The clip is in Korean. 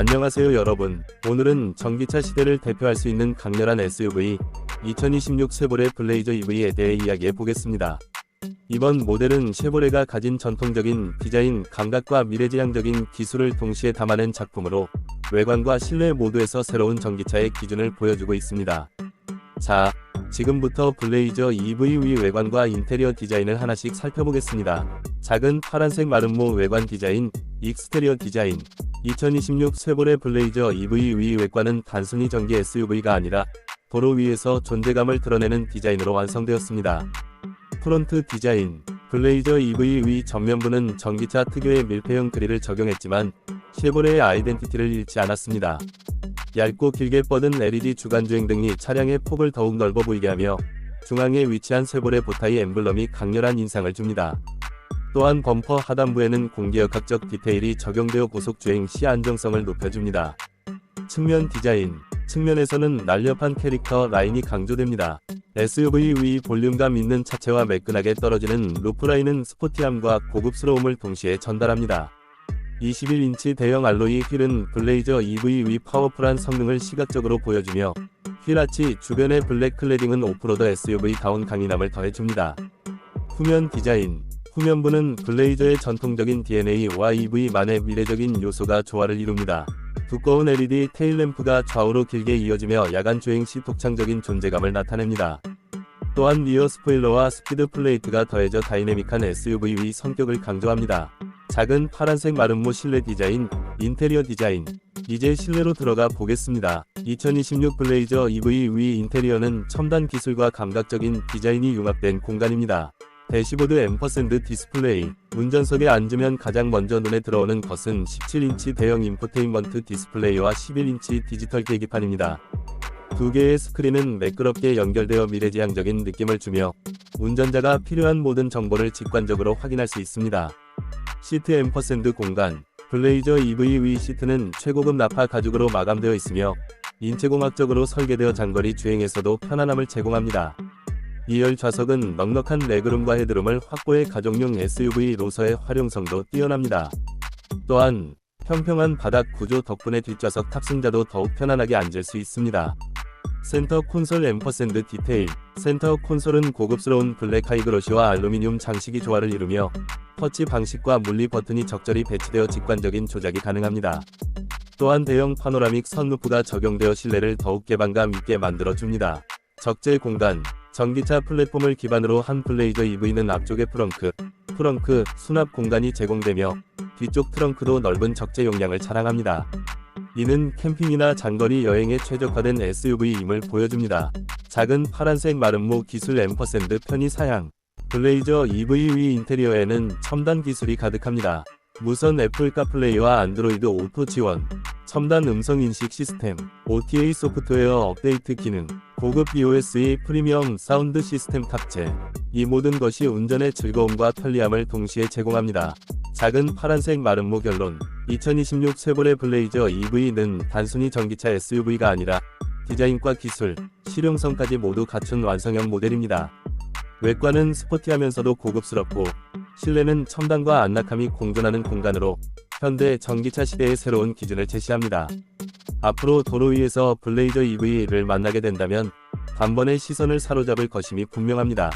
안녕하세요 여러분. 오늘은 전기차 시대를 대표할 수 있는 강렬한 SUV 2026 쉐보레 블레이저 EV에 대해 이야기해 보겠습니다. 이번 모델은 쉐보레가 가진 전통적인 디자인 감각과 미래지향적인 기술을 동시에 담아낸 작품으로 외관과 실내 모두에서 새로운 전기차의 기준을 보여주고 있습니다. 자, 지금부터 블레이저 EV 외관과 인테리어 디자인을 하나씩 살펴보겠습니다. 작은 파란색 마름모 외관 디자인, 익스테리어 디자인, 2026 쉐보레 블레이저 EV 외관은 단순히 전기 SUV가 아니라 도로 위에서 존재감을 드러내는 디자인으로 완성되었습니다. 프론트 디자인 블레이저 EV 전면부는 전기차 특유의 밀폐형 그릴을 적용했지만 쉐보레의 아이덴티티를 잃지 않았습니다. 얇고 길게 뻗은 LED 주간주행 등이 차량의 폭을 더욱 넓어 보이게 하며 중앙에 위치한 쉐보레 보타이 엠블럼이 강렬한 인상을 줍니다. 또한 범퍼 하단부에는 공기역학적 디테일이 적용되어 고속주행 시 안정성을 높여줍니다. 측면 디자인 측면에서는 날렵한 캐릭터 라인이 강조됩니다. SUV 위 볼륨감 있는 차체와 매끈하게 떨어지는 루프라인은 스포티함과 고급스러움을 동시에 전달합니다. 21인치 대형 알로이 휠은 블레이저 EV 위 파워풀한 성능을 시각적으로 보여주며 휠아치 주변의 블랙 클레딩은 오프로드 SUV다운 강인함을 더해줍니다. 후면 디자인 후면부는 블레이저의 전통적인 DNA와 EV만의 미래적인 요소가 조화를 이룹니다. 두꺼운 LED 테일램프가 좌우로 길게 이어지며 야간 주행 시 독창적인 존재감을 나타냅니다. 또한 리어 스포일러와 스피드 플레이트가 더해져 다이내믹한 SUV 성격을 강조합니다. 작은 파란색 마름모 실내 디자인, 인테리어 디자인. 이제 실내로 들어가 보겠습니다. 2026 블레이저 EV 위 인테리어는 첨단 기술과 감각적인 디자인이 융합된 공간입니다. 대시보드 앰퍼샌드 디스플레이, 운전석에 앉으면 가장 먼저 눈에 들어오는 것은 17인치 대형 인포테인먼트 디스플레이와 11인치 디지털 계기판입니다. 두 개의 스크린은 매끄럽게 연결되어 미래지향적인 느낌을 주며 운전자가 필요한 모든 정보를 직관적으로 확인할 수 있습니다. 시트 앰퍼샌드 공간 블레이저 EV 위 시트는 최고급 나파 가죽으로 마감되어 있으며 인체공학적으로 설계되어 장거리 주행에서도 편안함을 제공합니다. 2열 좌석은 넉넉한 레그룸과 헤드룸을 확보해 가족용 SUV로서의 활용성도 뛰어납니다. 또한 평평한 바닥 구조 덕분에 뒷좌석 탑승자도 더욱 편안하게 앉을 수 있습니다. 센터 콘솔 앰퍼샌드 디테일 센터 콘솔은 고급스러운 블랙 하이그로시와 알루미늄 장식이 조화를 이루며 터치 방식과 물리 버튼이 적절히 배치되어 직관적인 조작이 가능합니다. 또한 대형 파노라믹 선루프가 적용되어 실내를 더욱 개방감 있게 만들어줍니다. 적재 공간 전기차 플랫폼을 기반으로 한 블레이저 EV는 앞쪽에 프렁크, 프렁크 수납 공간이 제공되며 뒤쪽 트렁크도 넓은 적재 용량을 자랑합니다. 이는 캠핑이나 장거리 여행에 최적화된 SUV임을 보여줍니다. 작은 파란색 마름모 기술 앰퍼샌드 편의 사양 블레이저 EV 인테리어에는 첨단 기술이 가득합니다. 무선 애플 카플레이와 안드로이드 오토 지원, 첨단 음성 인식 시스템, OTA 소프트웨어 업데이트 기능, 고급 BOS의 프리미엄 사운드 시스템 탑재. 이 모든 것이 운전의 즐거움과 편리함을 동시에 제공합니다. 작은 파란색 마름모 결론 2026 쉐보레 블레이저 EV는 단순히 전기차 SUV가 아니라 디자인과 기술, 실용성까지 모두 갖춘 완성형 모델입니다. 외관은 스포티하면서도 고급스럽고 실내는 첨단과 안락함이 공존하는 공간으로 현대 전기차 시대의 새로운 기준을 제시합니다. 앞으로 도로 위에서 블레이저 EV를 만나게 된다면 단번에 시선을 사로잡을 것임이 분명합니다.